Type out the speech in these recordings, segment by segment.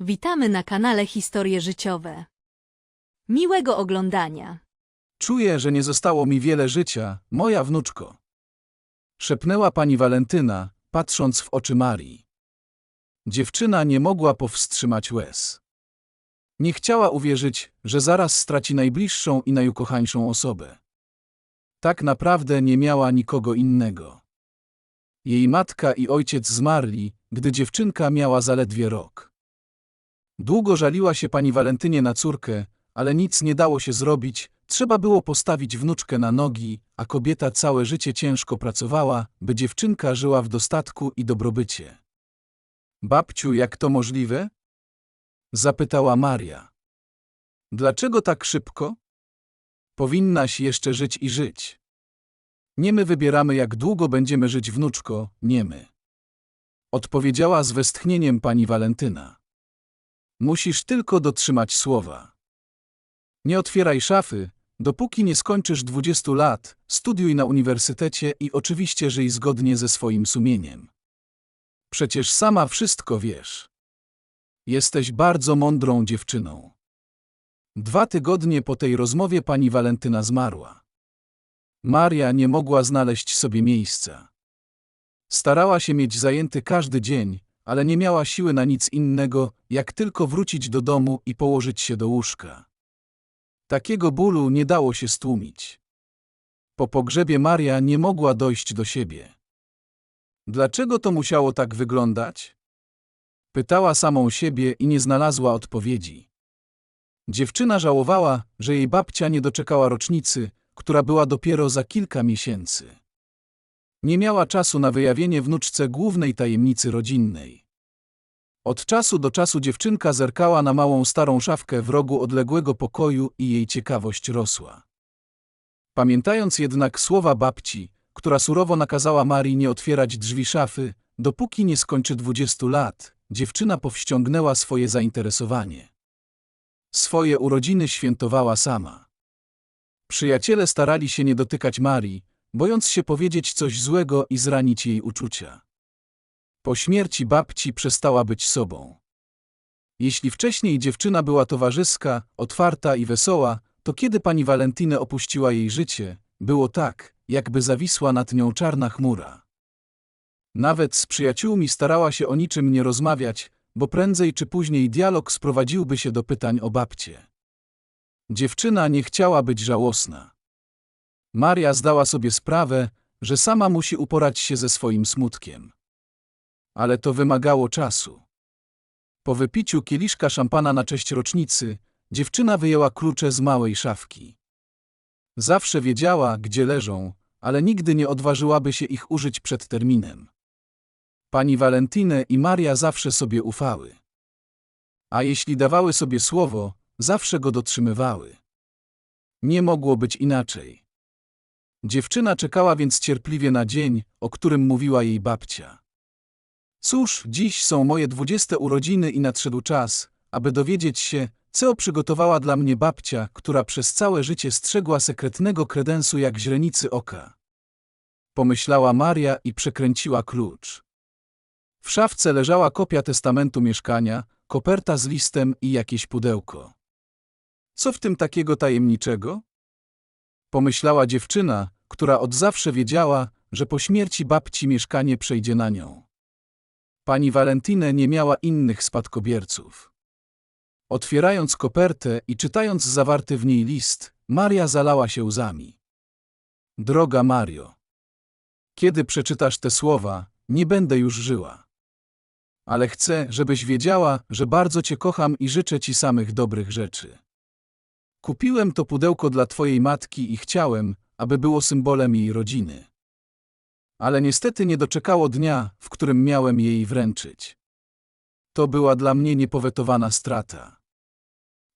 Witamy na kanale Historie Życiowe. Miłego oglądania. Czuję, że nie zostało mi wiele życia, moja wnuczko. Szepnęła pani Walentyna, patrząc w oczy Marii. Dziewczyna nie mogła powstrzymać łez. Nie chciała uwierzyć, że zaraz straci najbliższą i najukochańszą osobę. Tak naprawdę nie miała nikogo innego. Jej matka i ojciec zmarli, gdy dziewczynka miała zaledwie rok. Długo żaliła się pani Walentynie na córkę, ale nic nie dało się zrobić, trzeba było postawić wnuczkę na nogi, a kobieta całe życie ciężko pracowała, by dziewczynka żyła w dostatku i dobrobycie. Babciu, jak to możliwe? Zapytała Maria. Dlaczego tak szybko? Powinnaś jeszcze żyć i żyć. Nie my wybieramy, jak długo będziemy żyć, wnuczko, nie my. Odpowiedziała z westchnieniem pani Walentyna. Musisz tylko dotrzymać słowa. Nie otwieraj szafy, dopóki nie skończysz 20 lat, studiuj na uniwersytecie i oczywiście żyj zgodnie ze swoim sumieniem. Przecież sama wszystko wiesz. Jesteś bardzo mądrą dziewczyną. Dwa tygodnie po tej rozmowie pani Walentyna zmarła. Maria nie mogła znaleźć sobie miejsca. Starała się mieć zajęty każdy dzień, ale nie miała siły na nic innego, jak tylko wrócić do domu i położyć się do łóżka. Takiego bólu nie dało się stłumić. Po pogrzebie Maria nie mogła dojść do siebie. Dlaczego to musiało tak wyglądać? Pytała samą siebie i nie znalazła odpowiedzi. Dziewczyna żałowała, że jej babcia nie doczekała rocznicy, która była dopiero za kilka miesięcy. Nie miała czasu na wyjawienie wnuczce głównej tajemnicy rodzinnej. Od czasu do czasu dziewczynka zerkała na małą starą szafkę w rogu odległego pokoju i jej ciekawość rosła. Pamiętając jednak słowa babci, która surowo nakazała Marii nie otwierać drzwi szafy, dopóki nie skończy dwudziestu lat, dziewczyna powściągnęła swoje zainteresowanie. Swoje urodziny świętowała sama. Przyjaciele starali się nie dotykać Marii, bojąc się powiedzieć coś złego i zranić jej uczucia. Po śmierci babci przestała być sobą. Jeśli wcześniej dziewczyna była towarzyska, otwarta i wesoła, to kiedy pani Walentynę opuściła jej życie, było tak, jakby zawisła nad nią czarna chmura. Nawet z przyjaciółmi starała się o niczym nie rozmawiać, bo prędzej czy później dialog sprowadziłby się do pytań o babcię. Dziewczyna nie chciała być żałosna. Maria zdała sobie sprawę, że sama musi uporać się ze swoim smutkiem. Ale to wymagało czasu. Po wypiciu kieliszka szampana na cześć rocznicy, dziewczyna wyjęła klucze z małej szafki. Zawsze wiedziała, gdzie leżą, ale nigdy nie odważyłaby się ich użyć przed terminem. Pani Walentynę i Maria zawsze sobie ufały. A jeśli dawały sobie słowo, zawsze go dotrzymywały. Nie mogło być inaczej. Dziewczyna czekała więc cierpliwie na dzień, o którym mówiła jej babcia. Cóż, dziś są moje dwudzieste urodziny i nadszedł czas, aby dowiedzieć się, co przygotowała dla mnie babcia, która przez całe życie strzegła sekretnego kredensu jak źrenicy oka. Pomyślała Maria i przekręciła klucz. W szafce leżała kopia testamentu mieszkania, koperta z listem i jakieś pudełko. Co w tym takiego tajemniczego? Pomyślała dziewczyna, która od zawsze wiedziała, że po śmierci babci mieszkanie przejdzie na nią. Pani Walentynę nie miała innych spadkobierców. Otwierając kopertę i czytając zawarty w niej list, Maria zalała się łzami. Droga Mario, kiedy przeczytasz te słowa, nie będę już żyła. Ale chcę, żebyś wiedziała, że bardzo cię kocham i życzę ci samych dobrych rzeczy. Kupiłem to pudełko dla twojej matki i chciałem, aby było symbolem jej rodziny. Ale niestety nie doczekało dnia, w którym miałem jej wręczyć. To była dla mnie niepowetowana strata.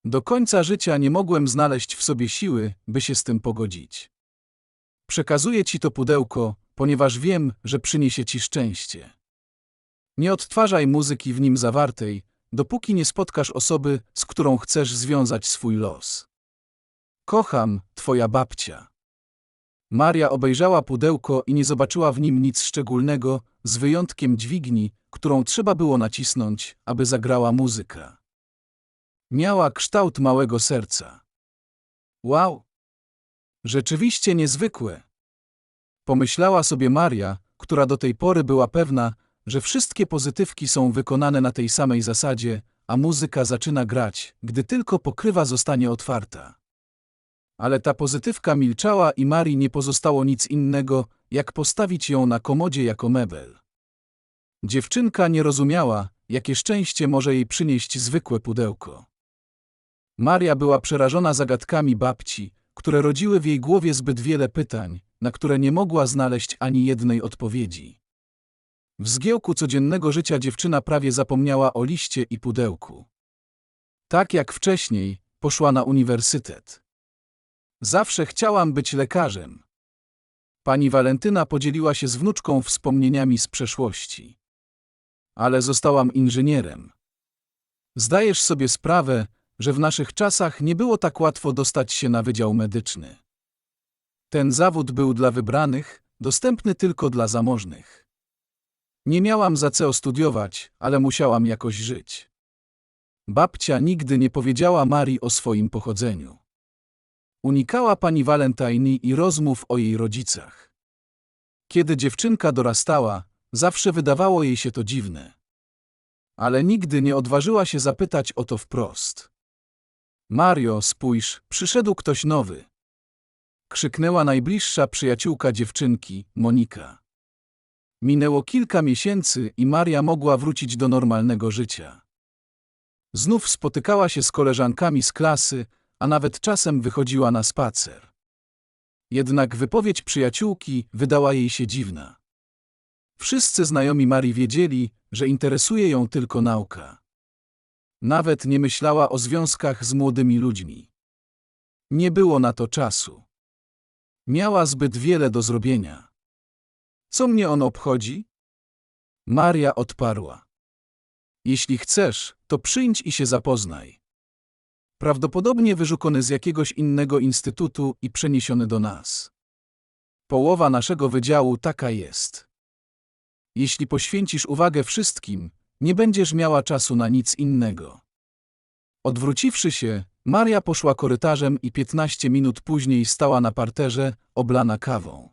Do końca życia nie mogłem znaleźć w sobie siły, by się z tym pogodzić. Przekazuję ci to pudełko, ponieważ wiem, że przyniesie ci szczęście. Nie odtwarzaj muzyki w nim zawartej, dopóki nie spotkasz osoby, z którą chcesz związać swój los. Kocham, twoja babcia. Maria obejrzała pudełko i nie zobaczyła w nim nic szczególnego, z wyjątkiem dźwigni, którą trzeba było nacisnąć, aby zagrała muzyka. Miała kształt małego serca. Wow! Rzeczywiście niezwykłe. Pomyślała sobie Maria, która do tej pory była pewna, że wszystkie pozytywki są wykonane na tej samej zasadzie, a muzyka zaczyna grać, gdy tylko pokrywa zostanie otwarta. Ale ta pozytywka milczała i Marii nie pozostało nic innego, jak postawić ją na komodzie jako mebel. Dziewczynka nie rozumiała, jakie szczęście może jej przynieść zwykłe pudełko. Maria była przerażona zagadkami babci, które rodziły w jej głowie zbyt wiele pytań, na które nie mogła znaleźć ani jednej odpowiedzi. W zgiełku codziennego życia dziewczyna prawie zapomniała o liście i pudełku. Tak jak wcześniej, poszła na uniwersytet. Zawsze chciałam być lekarzem. Pani Walentyna podzieliła się z wnuczką wspomnieniami z przeszłości. Ale zostałam inżynierem. Zdajesz sobie sprawę, że w naszych czasach nie było tak łatwo dostać się na wydział medyczny. Ten zawód był dla wybranych, dostępny tylko dla zamożnych. Nie miałam za co studiować, ale musiałam jakoś żyć. Babcia nigdy nie powiedziała Marii o swoim pochodzeniu. Unikała pani Valentine i rozmów o jej rodzicach. Kiedy dziewczynka dorastała, zawsze wydawało jej się to dziwne. Ale nigdy nie odważyła się zapytać o to wprost. Mario, spójrz, przyszedł ktoś nowy. Krzyknęła najbliższa przyjaciółka dziewczynki, Monika. Minęło kilka miesięcy i Maria mogła wrócić do normalnego życia. Znów spotykała się z koleżankami z klasy, a nawet czasem wychodziła na spacer. Jednak wypowiedź przyjaciółki wydała jej się dziwna. Wszyscy znajomi Marii wiedzieli, że interesuje ją tylko nauka. Nawet nie myślała o związkach z młodymi ludźmi. Nie było na to czasu. Miała zbyt wiele do zrobienia. Co mnie on obchodzi? Maria odparła. Jeśli chcesz, to przyjdź i się zapoznaj. Prawdopodobnie wyszukany z jakiegoś innego instytutu i przeniesiony do nas. Połowa naszego wydziału taka jest. Jeśli poświęcisz uwagę wszystkim, nie będziesz miała czasu na nic innego. Odwróciwszy się, Maria poszła korytarzem i piętnaście minut później stała na parterze, oblana kawą.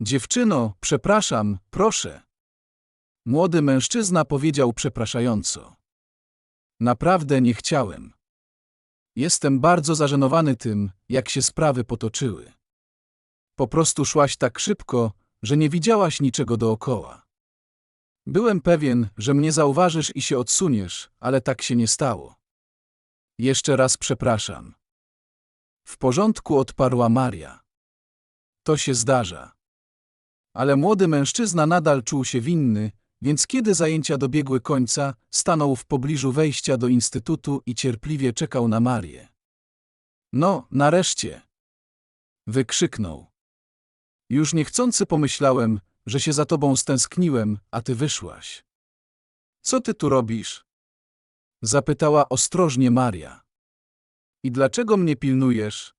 Dziewczyno, przepraszam, proszę. Młody mężczyzna powiedział przepraszająco. Naprawdę nie chciałem. Jestem bardzo zażenowany tym, jak się sprawy potoczyły. Po prostu szłaś tak szybko, że nie widziałaś niczego dookoła. Byłem pewien, że mnie zauważysz i się odsuniesz, ale tak się nie stało. Jeszcze raz przepraszam. W porządku odparła Maria. To się zdarza. Ale młody mężczyzna nadal czuł się winny, więc kiedy zajęcia dobiegły końca, stanął w pobliżu wejścia do instytutu i cierpliwie czekał na Marię. No, nareszcie! Wykrzyknął. Już niechcący pomyślałem, że się za tobą stęskniłem, a ty wyszłaś. Co ty tu robisz? Zapytała ostrożnie Maria. I dlaczego mnie pilnujesz?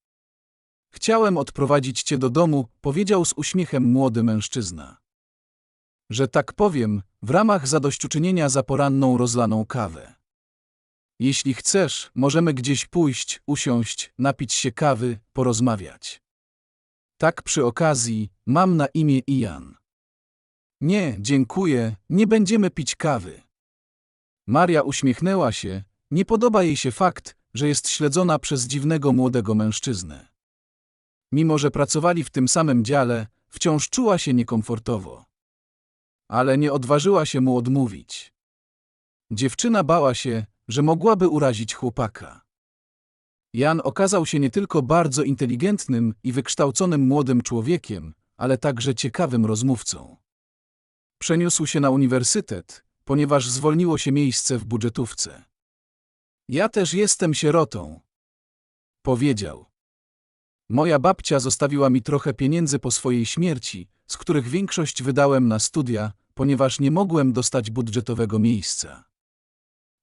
Chciałem odprowadzić cię do domu, powiedział z uśmiechem młody mężczyzna. Że tak powiem, w ramach zadośćuczynienia za poranną rozlaną kawę. Jeśli chcesz, możemy gdzieś pójść, usiąść, napić się kawy, porozmawiać. Tak przy okazji, mam na imię Ian. Nie, dziękuję, nie będziemy pić kawy. Maria uśmiechnęła się, nie podoba jej się fakt, że jest śledzona przez dziwnego młodego mężczyznę. Mimo, że pracowali w tym samym dziale, wciąż czuła się niekomfortowo. Ale nie odważyła się mu odmówić. Dziewczyna bała się, że mogłaby urazić chłopaka. Jan okazał się nie tylko bardzo inteligentnym i wykształconym młodym człowiekiem, ale także ciekawym rozmówcą. Przeniósł się na uniwersytet, ponieważ zwolniło się miejsce w budżetówce. Ja też jestem sierotą, powiedział. Moja babcia zostawiła mi trochę pieniędzy po swojej śmierci, z których większość wydałem na studia, ponieważ nie mogłem dostać budżetowego miejsca.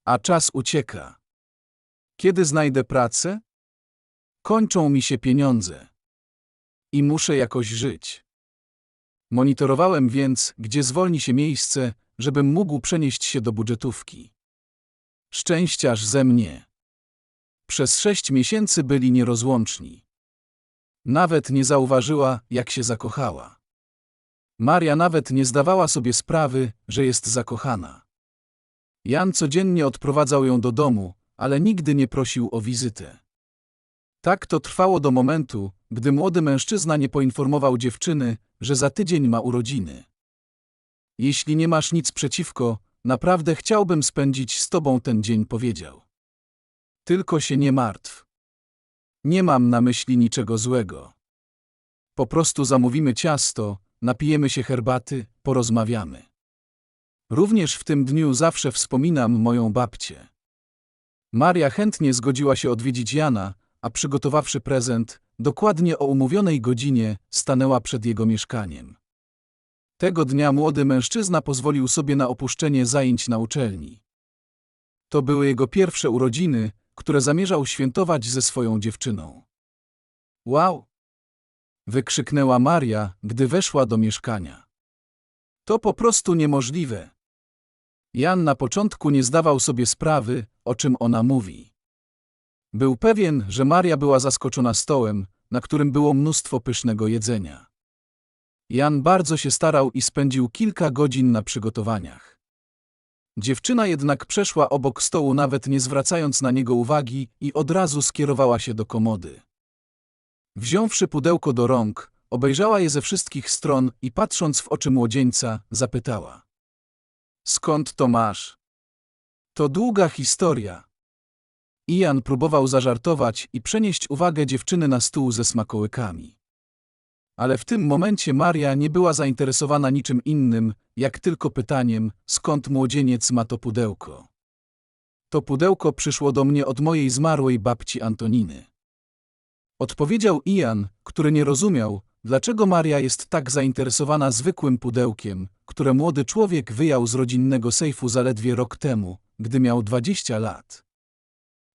A czas ucieka. Kiedy znajdę pracę? Kończą mi się pieniądze. I muszę jakoś żyć. Monitorowałem więc, gdzie zwolni się miejsce, żebym mógł przenieść się do budżetówki. Szczęściarz ze mnie. Przez sześć miesięcy byli nierozłączni. Nawet nie zauważyła, jak się zakochała. Maria nawet nie zdawała sobie sprawy, że jest zakochana. Jan codziennie odprowadzał ją do domu, ale nigdy nie prosił o wizytę. Tak to trwało do momentu, gdy młody mężczyzna nie poinformował dziewczyny, że za tydzień ma urodziny. Jeśli nie masz nic przeciwko, naprawdę chciałbym spędzić z tobą ten dzień, powiedział. Tylko się nie martw. Nie mam na myśli niczego złego. Po prostu zamówimy ciasto, napijemy się herbaty, porozmawiamy. Również w tym dniu zawsze wspominam moją babcię. Maria chętnie zgodziła się odwiedzić Jana, a przygotowawszy prezent, dokładnie o umówionej godzinie stanęła przed jego mieszkaniem. Tego dnia młody mężczyzna pozwolił sobie na opuszczenie zajęć na uczelni. To były jego pierwsze urodziny, które zamierzał świętować ze swoją dziewczyną. Wow! Wykrzyknęła Maria, gdy weszła do mieszkania. To po prostu niemożliwe. Jan na początku nie zdawał sobie sprawy, o czym ona mówi. Był pewien, że Maria była zaskoczona stołem, na którym było mnóstwo pysznego jedzenia. Jan bardzo się starał i spędził kilka godzin na przygotowaniach. Dziewczyna jednak przeszła obok stołu, nawet nie zwracając na niego uwagi, i od razu skierowała się do komody. Wziąwszy pudełko do rąk, obejrzała je ze wszystkich stron i patrząc w oczy młodzieńca, zapytała: Skąd to masz? To długa historia. Ian próbował zażartować i przenieść uwagę dziewczyny na stół ze smakołykami. Ale w tym momencie Maria nie była zainteresowana niczym innym, jak tylko pytaniem, skąd młodzieniec ma to pudełko. To pudełko przyszło do mnie od mojej zmarłej babci Antoniny. Odpowiedział Ian, który nie rozumiał, dlaczego Maria jest tak zainteresowana zwykłym pudełkiem, które młody człowiek wyjął z rodzinnego sejfu zaledwie rok temu, gdy miał 20 lat.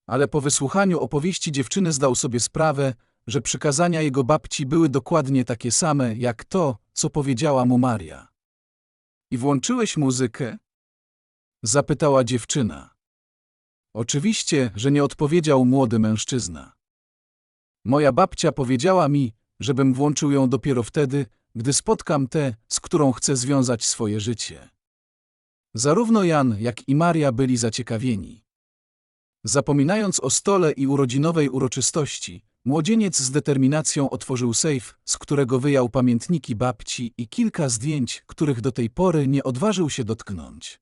Ale po wysłuchaniu opowieści dziewczyny zdał sobie sprawę, że przykazania jego babci były dokładnie takie same, jak to, co powiedziała mu Maria. I włączyłeś muzykę? Zapytała dziewczyna. Oczywiście, że nie odpowiedział młody mężczyzna. Moja babcia powiedziała mi, żebym włączył ją dopiero wtedy, gdy spotkam tę, z którą chcę związać swoje życie. Zarówno Jan, jak i Maria byli zaciekawieni. Zapominając o stole i urodzinowej uroczystości, młodzieniec z determinacją otworzył sejf, z którego wyjął pamiętniki babci i kilka zdjęć, których do tej pory nie odważył się dotknąć.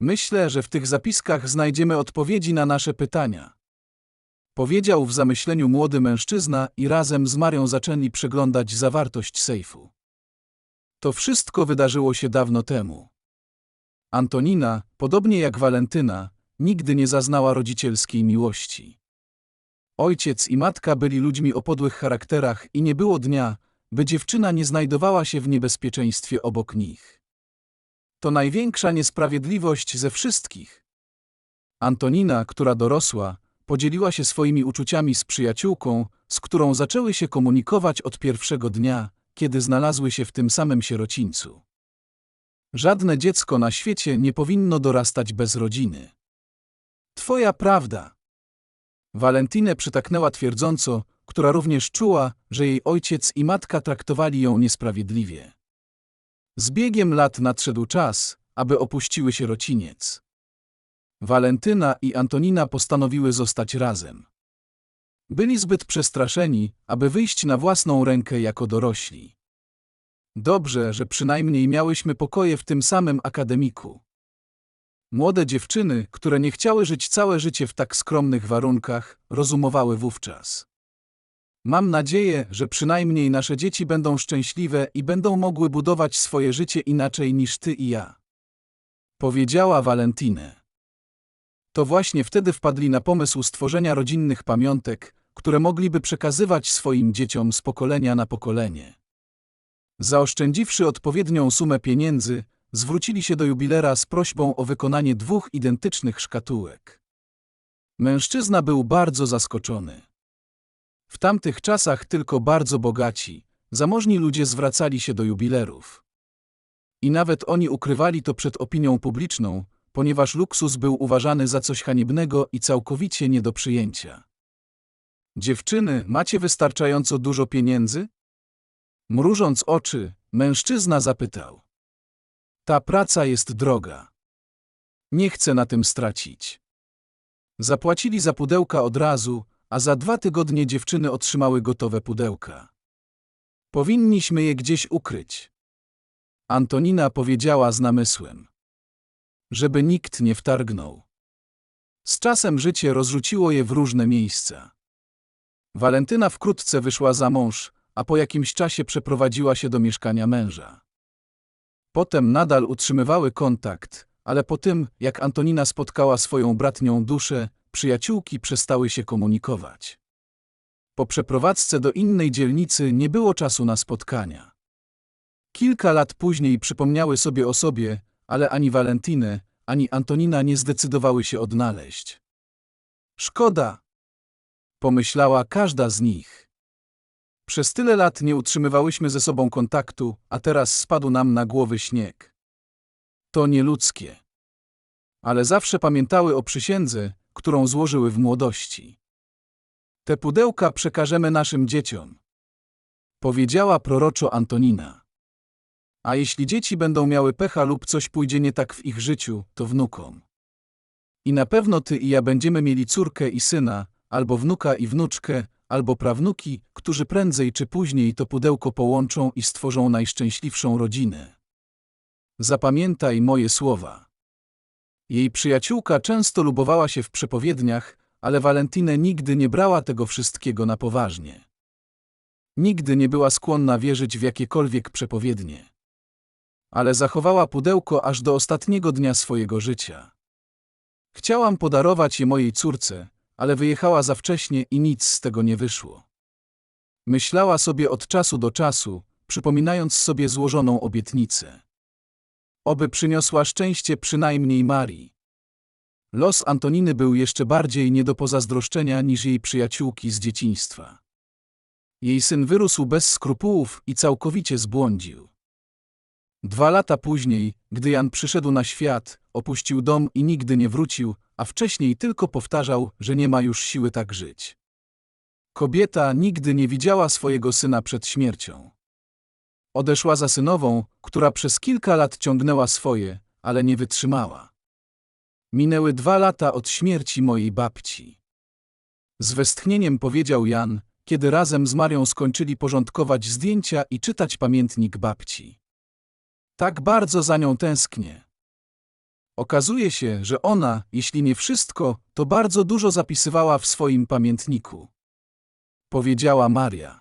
Myślę, że w tych zapiskach znajdziemy odpowiedzi na nasze pytania. Powiedział w zamyśleniu młody mężczyzna i razem z Marią zaczęli przeglądać zawartość sejfu. To wszystko wydarzyło się dawno temu. Antonina, podobnie jak Walentyna, nigdy nie zaznała rodzicielskiej miłości. Ojciec i matka byli ludźmi o podłych charakterach i nie było dnia, by dziewczyna nie znajdowała się w niebezpieczeństwie obok nich. To największa niesprawiedliwość ze wszystkich. Antonina, która dorosła, podzieliła się swoimi uczuciami z przyjaciółką, z którą zaczęły się komunikować od pierwszego dnia, kiedy znalazły się w tym samym sierocińcu. Żadne dziecko na świecie nie powinno dorastać bez rodziny. Twoja prawda. Walentinę przytaknęła twierdząco, która również czuła, że jej ojciec i matka traktowali ją niesprawiedliwie. Z biegiem lat nadszedł czas, aby opuściły sierociniec. Walentyna i Antonina postanowiły zostać razem. Byli zbyt przestraszeni, aby wyjść na własną rękę jako dorośli. Dobrze, że przynajmniej miałyśmy pokoje w tym samym akademiku. Młode dziewczyny, które nie chciały żyć całe życie w tak skromnych warunkach, rozumowały wówczas. Mam nadzieję, że przynajmniej nasze dzieci będą szczęśliwe i będą mogły budować swoje życie inaczej niż ty i ja. Powiedziała Valentine. To właśnie wtedy wpadli na pomysł stworzenia rodzinnych pamiątek, które mogliby przekazywać swoim dzieciom z pokolenia na pokolenie. Zaoszczędziwszy odpowiednią sumę pieniędzy, zwrócili się do jubilera z prośbą o wykonanie dwóch identycznych szkatułek. Mężczyzna był bardzo zaskoczony. W tamtych czasach tylko bardzo bogaci, zamożni ludzie zwracali się do jubilerów. I nawet oni ukrywali to przed opinią publiczną, ponieważ luksus był uważany za coś haniebnego i całkowicie nie do przyjęcia. Dziewczyny, macie wystarczająco dużo pieniędzy? Mrużąc oczy, mężczyzna zapytał. Ta praca jest droga. Nie chcę na tym stracić. Zapłacili za pudełka od razu, a za dwa tygodnie dziewczyny otrzymały gotowe pudełka. Powinniśmy je gdzieś ukryć. Antonina powiedziała z namysłem. Żeby nikt nie wtargnął. Z czasem życie rozrzuciło je w różne miejsca. Walentyna wkrótce wyszła za mąż, a po jakimś czasie przeprowadziła się do mieszkania męża. Potem nadal utrzymywały kontakt, ale po tym, jak Antonina spotkała swoją bratnią duszę, przyjaciółki przestały się komunikować. Po przeprowadzce do innej dzielnicy nie było czasu na spotkania. Kilka lat później przypomniały sobie o sobie, ale ani Walentynę, ani Antonina nie zdecydowały się odnaleźć. Szkoda, pomyślała każda z nich. Przez tyle lat nie utrzymywałyśmy ze sobą kontaktu, a teraz spadł nam na głowy śnieg. To nieludzkie. Ale zawsze pamiętały o przysiędze, którą złożyły w młodości. Te pudełka przekażemy naszym dzieciom, powiedziała proroczo Antonina. A jeśli dzieci będą miały pecha lub coś pójdzie nie tak w ich życiu, to wnukom. I na pewno ty i ja będziemy mieli córkę i syna, albo wnuka i wnuczkę, albo prawnuki, którzy prędzej czy później to pudełko połączą i stworzą najszczęśliwszą rodzinę. Zapamiętaj moje słowa. Jej przyjaciółka często lubowała się w przepowiedniach, ale Valentinę nigdy nie brała tego wszystkiego na poważnie. Nigdy nie była skłonna wierzyć w jakiekolwiek przepowiednie. Ale zachowała pudełko aż do ostatniego dnia swojego życia. Chciałam podarować je mojej córce, ale wyjechała za wcześnie i nic z tego nie wyszło. Myślała sobie od czasu do czasu, przypominając sobie złożoną obietnicę. Oby przyniosła szczęście przynajmniej Marii. Los Antoniny był jeszcze bardziej nie do pozazdroszczenia niż jej przyjaciółki z dzieciństwa. Jej syn wyrósł bez skrupułów i całkowicie zbłądził. Dwa lata później, gdy Jan przyszedł na świat, opuścił dom i nigdy nie wrócił, a wcześniej tylko powtarzał, że nie ma już siły tak żyć. Kobieta nigdy nie widziała swojego syna przed śmiercią. Odeszła za synową, która przez kilka lat ciągnęła swoje, ale nie wytrzymała. Minęły dwa lata od śmierci mojej babci. Z westchnieniem powiedział Jan, kiedy razem z Marią skończyli porządkować zdjęcia i czytać pamiętnik babci. Tak bardzo za nią tęsknię. Okazuje się, że ona, jeśli nie wszystko, to bardzo dużo zapisywała w swoim pamiętniku. Powiedziała Maria.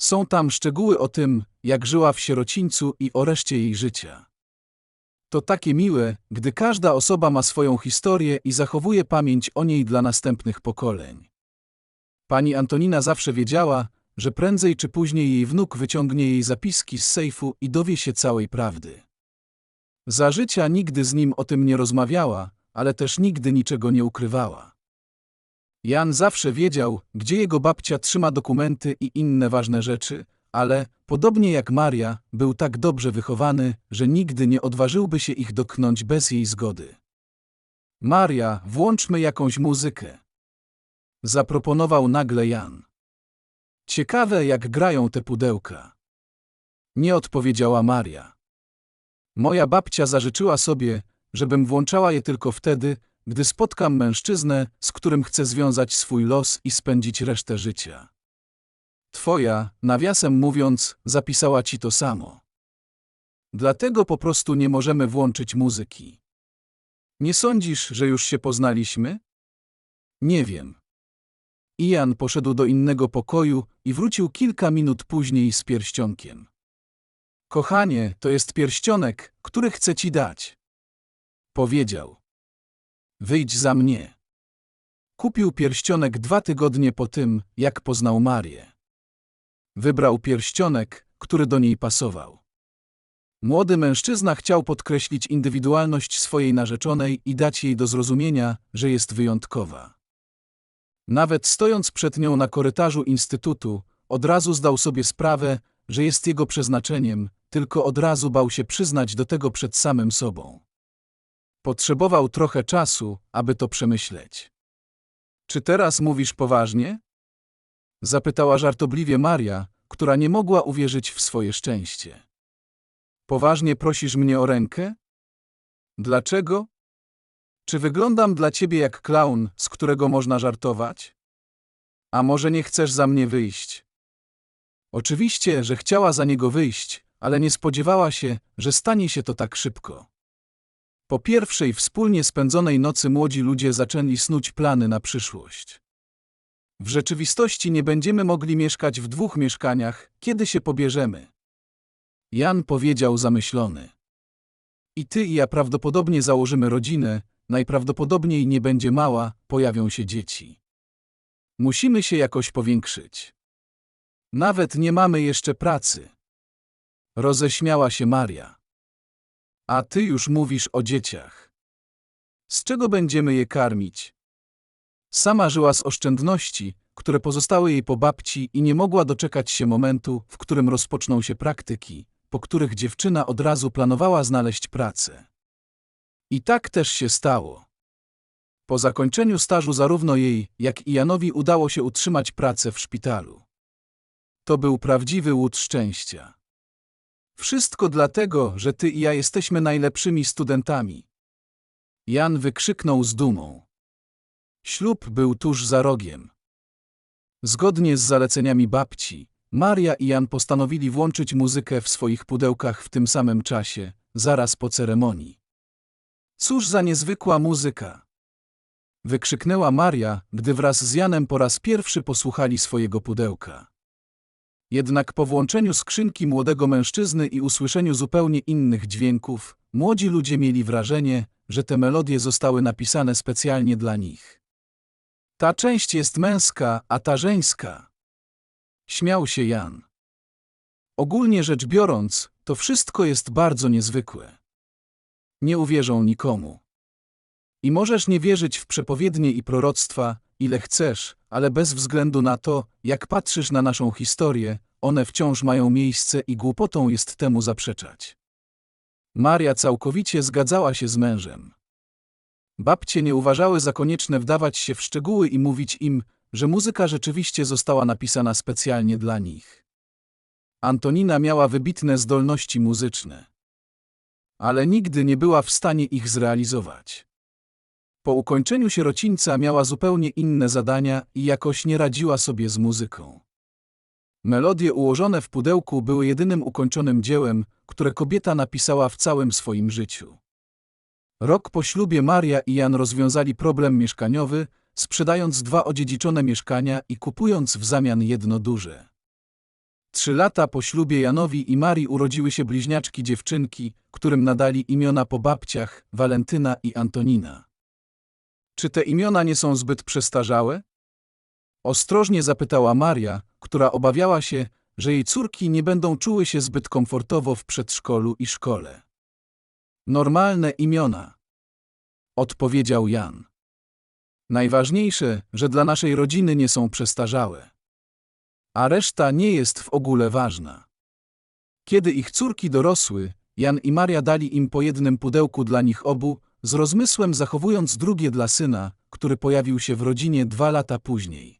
Są tam szczegóły o tym, jak żyła w sierocińcu i o reszcie jej życia. To takie miłe, gdy każda osoba ma swoją historię i zachowuje pamięć o niej dla następnych pokoleń. Pani Antonina zawsze wiedziała, że prędzej czy później jej wnuk wyciągnie jej zapiski z sejfu i dowie się całej prawdy. Za życia nigdy z nim o tym nie rozmawiała, ale też nigdy niczego nie ukrywała. Jan zawsze wiedział, gdzie jego babcia trzyma dokumenty i inne ważne rzeczy, ale, podobnie jak Maria, był tak dobrze wychowany, że nigdy nie odważyłby się ich dotknąć bez jej zgody. Maria, włączmy jakąś muzykę. Zaproponował nagle Jan. Ciekawe, jak grają te pudełka. Nie odpowiedziała Maria. Moja babcia zażyczyła sobie, żebym włączała je tylko wtedy, gdy spotkam mężczyznę, z którym chcę związać swój los i spędzić resztę życia. Twoja, nawiasem mówiąc, zapisała ci to samo. Dlatego po prostu nie możemy włączyć muzyki. Nie sądzisz, że już się poznaliśmy? Nie wiem. Ian poszedł do innego pokoju i wrócił kilka minut później z pierścionkiem. Kochanie, to jest pierścionek, który chcę ci dać. Powiedział. Wyjdź za mnie. Kupił pierścionek dwa tygodnie po tym, jak poznał Marię. Wybrał pierścionek, który do niej pasował. Młody mężczyzna chciał podkreślić indywidualność swojej narzeczonej i dać jej do zrozumienia, że jest wyjątkowa. Nawet stojąc przed nią na korytarzu instytutu, od razu zdał sobie sprawę, że jest jego przeznaczeniem, tylko od razu bał się przyznać do tego przed samym sobą. Potrzebował trochę czasu, aby to przemyśleć. Czy teraz mówisz poważnie? Zapytała żartobliwie Maria, która nie mogła uwierzyć w swoje szczęście. Poważnie prosisz mnie o rękę? Dlaczego? Czy wyglądam dla ciebie jak klaun, z którego można żartować? A może nie chcesz za mnie wyjść? Oczywiście, że chciała za niego wyjść, ale nie spodziewała się, że stanie się to tak szybko. Po pierwszej wspólnie spędzonej nocy młodzi ludzie zaczęli snuć plany na przyszłość. W rzeczywistości nie będziemy mogli mieszkać w dwóch mieszkaniach, kiedy się pobierzemy. Jan powiedział zamyślony. I ty i ja prawdopodobnie założymy rodzinę, najprawdopodobniej nie będzie mała, pojawią się dzieci. Musimy się jakoś powiększyć. Nawet nie mamy jeszcze pracy. Roześmiała się Maria. A ty już mówisz o dzieciach. Z czego będziemy je karmić? Sama żyła z oszczędności, które pozostały jej po babci i nie mogła doczekać się momentu, w którym rozpoczną się praktyki, po których dziewczyna od razu planowała znaleźć pracę. I tak też się stało. Po zakończeniu stażu zarówno jej, jak i Janowi udało się utrzymać pracę w szpitalu. To był prawdziwy łód szczęścia. Wszystko dlatego, że ty i ja jesteśmy najlepszymi studentami. Jan wykrzyknął z dumą. Ślub był tuż za rogiem. Zgodnie z zaleceniami babci, Maria i Jan postanowili włączyć muzykę w swoich pudełkach w tym samym czasie, zaraz po ceremonii. Cóż za niezwykła muzyka! Wykrzyknęła Maria, gdy wraz z Janem po raz pierwszy posłuchali swojego pudełka. Jednak po włączeniu skrzynki młodego mężczyzny i usłyszeniu zupełnie innych dźwięków, młodzi ludzie mieli wrażenie, że te melodie zostały napisane specjalnie dla nich. Ta część jest męska, a ta żeńska. Śmiał się Jan. Ogólnie rzecz biorąc, to wszystko jest bardzo niezwykłe. Nie uwierzą nikomu. I możesz nie wierzyć w przepowiednie i proroctwa, ile chcesz, ale bez względu na to, jak patrzysz na naszą historię, one wciąż mają miejsce i głupotą jest temu zaprzeczać. Maria całkowicie zgadzała się z mężem. Babcie nie uważały za konieczne wdawać się w szczegóły i mówić im, że muzyka rzeczywiście została napisana specjalnie dla nich. Antonina miała wybitne zdolności muzyczne. Ale nigdy nie była w stanie ich zrealizować. Po ukończeniu sierocińca miała zupełnie inne zadania i jakoś nie radziła sobie z muzyką. Melodie ułożone w pudełku były jedynym ukończonym dziełem, które kobieta napisała w całym swoim życiu. Rok po ślubie Maria i Jan rozwiązali problem mieszkaniowy, sprzedając dwa odziedziczone mieszkania i kupując w zamian jedno duże. Trzy lata po ślubie Janowi i Marii urodziły się bliźniaczki dziewczynki, którym nadali imiona po babciach Walentyna i Antonina. Czy te imiona nie są zbyt przestarzałe? Ostrożnie zapytała Maria, która obawiała się, że jej córki nie będą czuły się zbyt komfortowo w przedszkolu i szkole. Normalne imiona, odpowiedział Jan. Najważniejsze, że dla naszej rodziny nie są przestarzałe. A reszta nie jest w ogóle ważna. Kiedy ich córki dorosły, Jan i Maria dali im po jednym pudełku dla nich obu, z rozmysłem zachowując drugie dla syna, który pojawił się w rodzinie dwa lata później.